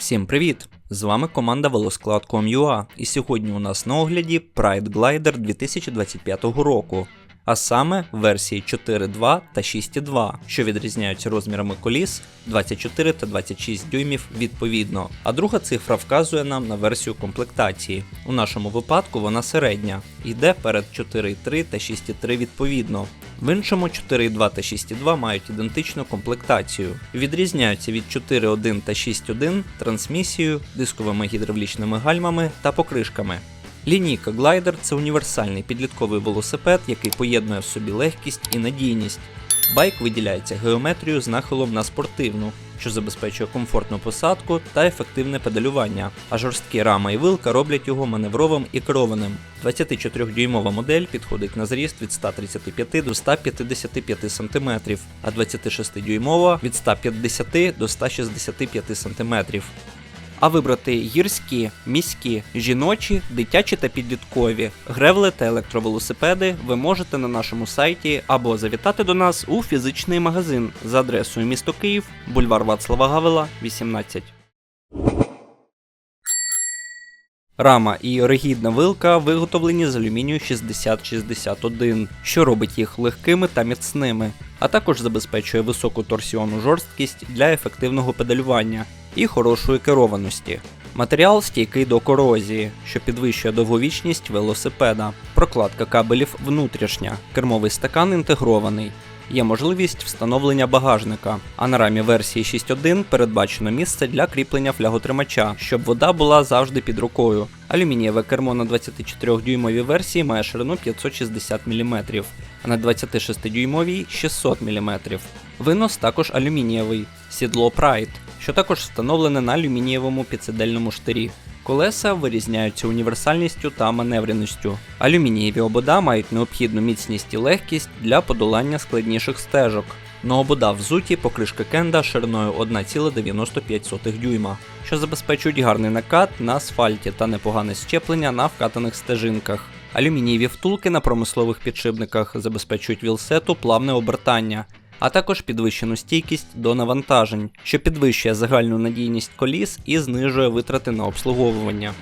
Всім привіт! З вами команда Велосклад.com.ua і сьогодні у нас на огляді Pride Glider 2025 року, а саме версії 4.2 та 6.2, що відрізняються розмірами коліс 24 та 26 дюймів відповідно. А друга цифра вказує нам на версію комплектації. У нашому випадку вона середня, йде перед 4.3 та 6.3 відповідно. В іншому 4.2 та 6.2 мають ідентичну комплектацію. Відрізняються від 4.1 та 6.1 трансмісією, дисковими гідравлічними гальмами та покришками. Лінійка Glider – це універсальний підлітковий велосипед, який поєднує в собі легкість і надійність. Байк виділяється геометрією з нахилом на спортивну, що забезпечує комфортну посадку та ефективне педалювання, а жорсткі рама і вилка роблять його маневровим і керованим. 24-дюймова модель підходить на зріст від 135 до 155 см, а 26-дюймова від 150 до 165 см. А вибрати гірські, міські, жіночі, дитячі та підліткові, гревли та електровелосипеди ви можете на нашому сайті або завітати до нас у фізичний магазин за адресою місто Київ, бульвар Вацлава Гавела, 18. Рама і ригідна вилка виготовлені з алюмінію 6061, що робить їх легкими та міцними, а також забезпечує високу торсіонну жорсткість для ефективного педалювання і хорошої керованості. Матеріал стійкий до корозії, що підвищує довговічність велосипеда. Прокладка кабелів внутрішня, кермовий стакан інтегрований. Є можливість встановлення багажника, а на рамі версії 6.1 передбачено місце для кріплення фляготримача, щоб вода була завжди під рукою. Алюмінієве кермо на 24-дюймовій версії має ширину 560 мм, а на 26-дюймовій 600 мм. Винос також алюмінієвий, сідло Pride, що також встановлене на алюмінієвому підсидельному штирі. Колеса вирізняються універсальністю та маневреністю. Алюмінієві обода мають необхідну міцність і легкість для подолання складніших стежок. На обода взуті покришки кенда шириною 1,95 дюйма, що забезпечують гарний накат на асфальті та непогане щеплення на вкатаних стежинках. Алюмінієві втулки на промислових підшипниках забезпечують вілсету плавне обертання, а також підвищену стійкість до навантажень, що підвищує загальну надійність коліс і знижує витрати на обслуговування.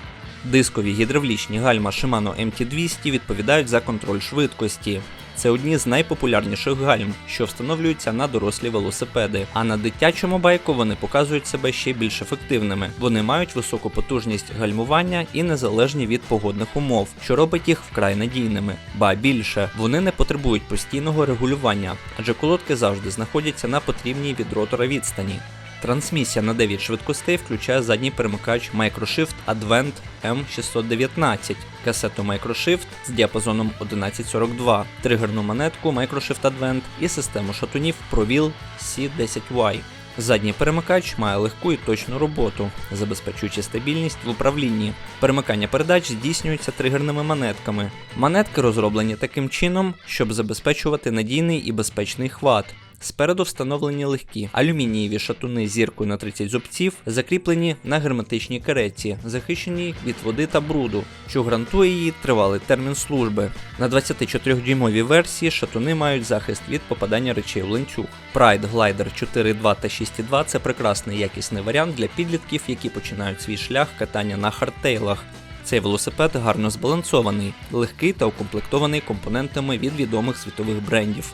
Дискові гідравлічні гальма Shimano MT200 відповідають за контроль швидкості. Це одні з найпопулярніших гальм, що встановлюються на дорослі велосипеди. А на дитячому байку вони показують себе ще більш ефективними. Вони мають високу потужність гальмування і незалежні від погодних умов, що робить їх вкрай надійними. Ба більше, вони не потребують постійного регулювання, адже колодки завжди знаходяться на потрібній від ротора відстані. Трансмісія на 9 швидкостей включає задній перемикач Microshift Advent M619, касету Microshift з діапазоном 1142, тригерну монетку Microshift Advent і систему шатунів ProWheel C10Y. Задній перемикач має легку і точну роботу, забезпечуючи стабільність в управлінні. Перемикання передач здійснюється тригерними монетками. Монетки розроблені таким чином, щоб забезпечувати надійний і безпечний хват. Спереду встановлені легкі алюмінієві шатуни зіркою на 30 зубців, закріплені на герметичній кареті, захищені від води та бруду, що гарантує її тривалий термін служби. На 24-дюймовій версії шатуни мають захист від попадання речей в ланцюг. Pride Glider 4.2 та 6.2 це прекрасний якісний варіант для підлітків, які починають свій шлях катання на хардтейлах. Цей велосипед гарно збалансований, легкий та укомплектований компонентами від відомих світових брендів.